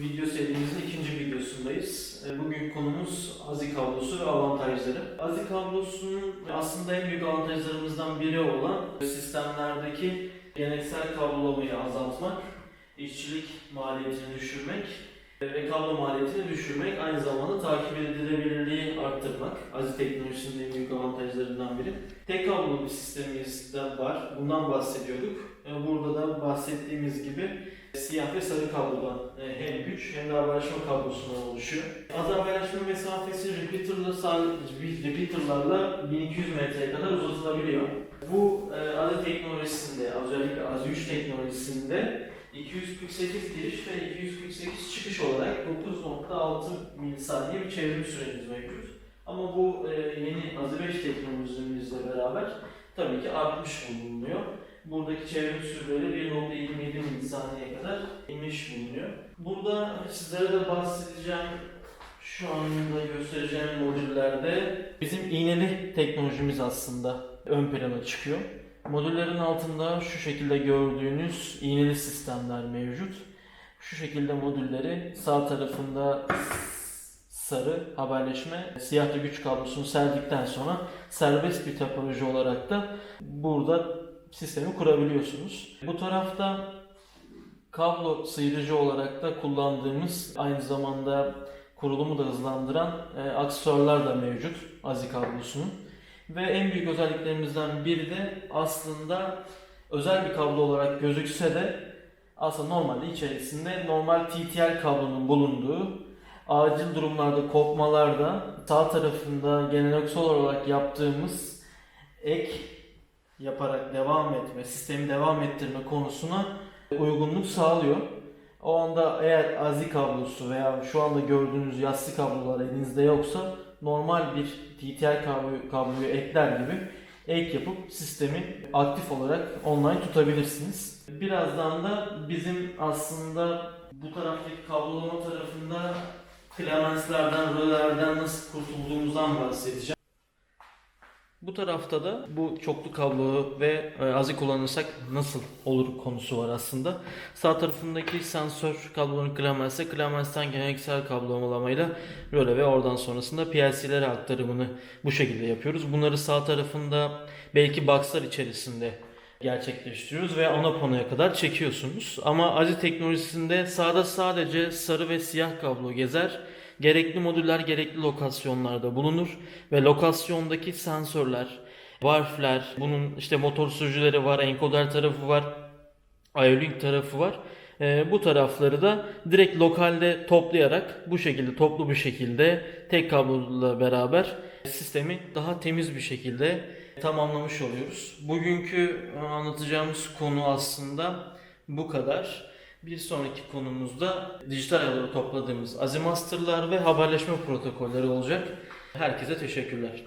Video serimizin ikinci videosundayız. E, bugün konumuz azik kablosu ve avantajları. Azik kablosunun aslında en büyük avantajlarımızdan biri olan sistemlerdeki geleneksel kablolamayı azaltmak, işçilik maliyetini düşürmek ve kablo maliyetini düşürmek, aynı zamanda takip edilebilirliği arttırmak. Azi teknolojisinin en büyük avantajlarından biri. Tek kablolu bir sistemimiz de var. Bundan bahsediyorduk. E, burada da bahsettiğimiz gibi siyah ve sarı kablodan e, hem güç hem de haberleşme kablosundan oluşuyor. Az haberleşme mesafesi repeater'la repeater'larla 1200 metreye kadar uzatılabiliyor. Bu e, AZI teknolojisinde, özellikle AZI 3 teknolojisinde 248 giriş ve 248 çıkış olarak 9.6 milisaniye bir çevrim süremiz mevcut. Ama bu e, yeni AZI 5 teknolojimizle beraber tabii ki artmış bulunuyor. Buradaki çevrim süreleri 1.27 milisaniyeye kadar inmiş bulunuyor. Burada sizlere de bahsedeceğim şu anda göstereceğim modüllerde bizim iğneli teknolojimiz aslında ön plana çıkıyor. Modüllerin altında şu şekilde gördüğünüz iğneli sistemler mevcut. Şu şekilde modülleri sağ tarafında sarı haberleşme, siyah da güç kablosunu serdikten sonra serbest bir topoloji olarak da burada sistemi kurabiliyorsunuz. Bu tarafta kablo sıyırıcı olarak da kullandığımız aynı zamanda kurulumu da hızlandıran e, aksesuarlar da mevcut AZI kablosunun. Ve en büyük özelliklerimizden biri de aslında özel bir kablo olarak gözükse de aslında normalde içerisinde normal TTL kablonun bulunduğu acil durumlarda kopmalarda sağ tarafında geleneksel olarak yaptığımız ek yaparak devam etme, sistemi devam ettirme konusuna uygunluk sağlıyor. O anda eğer AZI kablosu veya şu anda gördüğünüz yassı kablolar elinizde yoksa normal bir TTL kablo, kabloyu ekler gibi ek yapıp sistemi aktif olarak online tutabilirsiniz. Birazdan da bizim aslında bu taraftaki kablolama tarafında klemenslerden, rölerden nasıl kurtulduğumuzdan bahsedeceğim. Bu tarafta da bu çoklu kablo ve e, azı kullanırsak nasıl olur konusu var aslında. Sağ tarafındaki sensör kablonun Clemens'e, Clemens'ten geleneksel kablolamayla röle ve oradan sonrasında PLC'lere aktarımını bu şekilde yapıyoruz. Bunları sağ tarafında belki boxlar içerisinde gerçekleştiriyoruz ve ana panoya kadar çekiyorsunuz. Ama AZI teknolojisinde sağda sadece sarı ve siyah kablo gezer. Gerekli modüller gerekli lokasyonlarda bulunur ve lokasyondaki sensörler, varfler, bunun işte motor sürücüleri var, enkoder tarafı var, IO-Link tarafı var. Ee, bu tarafları da direkt lokalde toplayarak bu şekilde toplu bir şekilde tek kabloyla beraber sistemi daha temiz bir şekilde tamamlamış oluyoruz. Bugünkü e, anlatacağımız konu aslında bu kadar. Bir sonraki konumuzda dijital ayarları topladığımız Azimaster'lar ve haberleşme protokolleri olacak. Herkese teşekkürler.